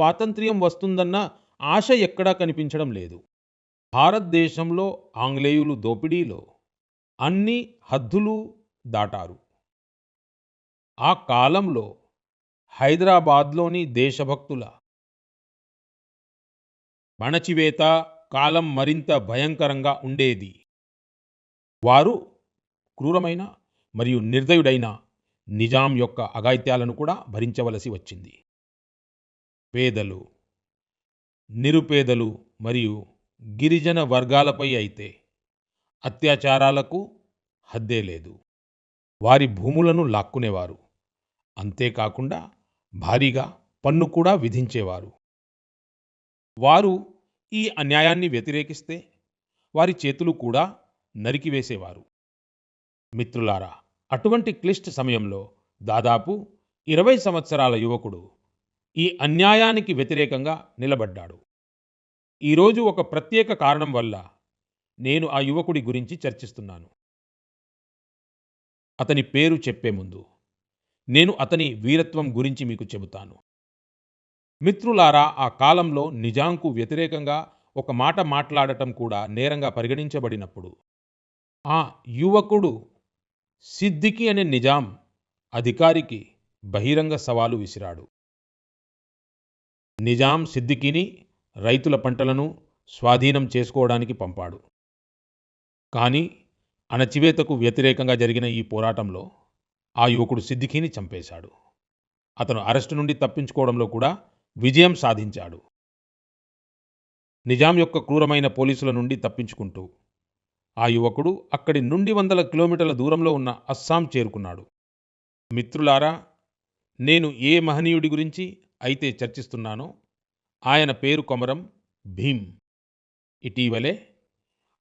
స్వాతంత్ర్యం వస్తుందన్న ఆశ ఎక్కడా కనిపించడం లేదు. భారతదేశంలో ఆంగ్లేయులు దోపిడీలో అన్ని హద్దులు దాటారు. ఆ కాలంలో హైదరాబాద్లోని దేశభక్తుల అణచివేత కాలం మరింత భయంకరంగా ఉండేది. వారు క్రూరమైన మరియు నిర్దయుడైన నిజాం యొక్క అఘాయిత్యాలను కూడా భరించవలసి వచ్చింది. పేదలు నిరుపేదలు మరియు గిరిజన వర్గాలపై అయితే అత్యాచారాలకు హద్దే లేదు. వారి భూములను లాక్కునేవారు. అంతేకాకుండా భారీగా పన్ను కూడా విధించేవారు. వారు ఈ అన్యాయాన్ని వ్యతిరేకిస్తే వారి చేతులు కూడా నరికివేసేవారు. మిత్రులారా అటువంటి క్లిష్ట సమయంలో దాదాపు ఇరవై సంవత్సరాల యువకుడు ఈ అన్యాయానికి వ్యతిరేకంగా నిలబడ్డాడు. ఈరోజు ఒక ప్రత్యేక కారణం వల్ల నేను ఆ యువకుడి గురించి చర్చిస్తున్నాను. అతని పేరు చెప్పే ముందు నేను అతని వీరత్వం గురించి మీకు చెబుతాను. మిత్రులారా ఆ కాలంలో నిజాంకు వ్యతిరేకంగా ఒక మాట మాట్లాడటం కూడా నేరంగా పరిగణించబడినప్పుడు ఆ యువకుడు సిద్దికి అనే నిజాం అధికారికి బహిరంగ సవాలు విసిరాడు. నిజాం సిద్దికిని రైతుల పంటలను స్వాధీనం చేసుకోవడానికి పంపాడు. కానీ అణచివేతకు వ్యతిరేకంగా జరిగిన ఈ పోరాటంలో ఆ యువకుడు సిద్దిఖీని చంపేశాడు. అతను అరెస్టు నుండి తప్పించుకోవడంలో కూడా విజయం సాధించాడు. నిజాం యొక్క క్రూరమైన పోలీసుల నుండి తప్పించుకుంటూ ఆ యువకుడు అక్కడి నుండి వందల కిలోమీటర్ల దూరంలో ఉన్న అస్సాం చేరుకున్నాడు. మిత్రులారా నేను ఏ మహనీయుడి గురించి అయితే చర్చిస్తున్నానో. ఆయన పేరు కొమరం భీమ్. ఇటీవలే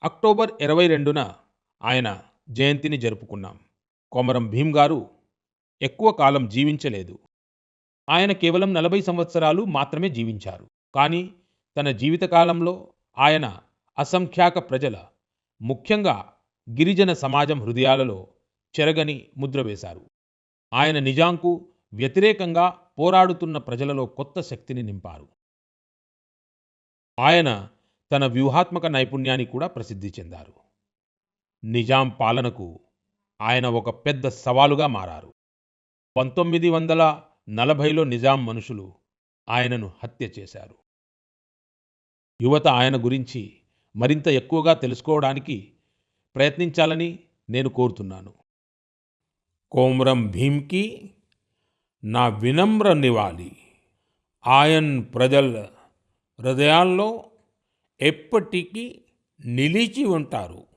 అక్టోబర్ ఇరవై రెండున ఆయన జయంతిని జరుపుకున్నాం. కొమరం భీమ్ గారు ఎక్కువ కాలం జీవించలేదు. ఆయన కేవలం నలభై సంవత్సరాలు మాత్రమే జీవించారు. కానీ తన జీవితకాలంలో ఆయన అసంఖ్యాక ప్రజల ముఖ్యంగా గిరిజన సమాజం హృదయాలలో చెరగని ముద్ర వేశారు. ఆయన నిజాంకు వ్యతిరేకంగా పోరాడుతున్న ప్రజలలో కొత్త శక్తిని నింపారు. ఆయన తన వ్యూహాత్మక నైపుణ్యాన్ని కూడా ప్రసిద్ధి చెందారు. నిజాం పాలనకు ఆయన ఒక పెద్ద సవాలుగా మారారు. పంతొమ్మిది వందల నలభైలో నిజాం మనుషులు ఆయనను హత్య చేశారు. యువత ఆయన గురించి మరింత ఎక్కువగా తెలుసుకోవడానికి ప్రయత్నించాలని నేను కోరుతున్నాను. కోమరం భీమ్కి నా వినమ్ర నివాళి. ఆయన్ ప్రజల హృదయాల్లో ఎప్పటికీ నిలిచి ఉంటారు.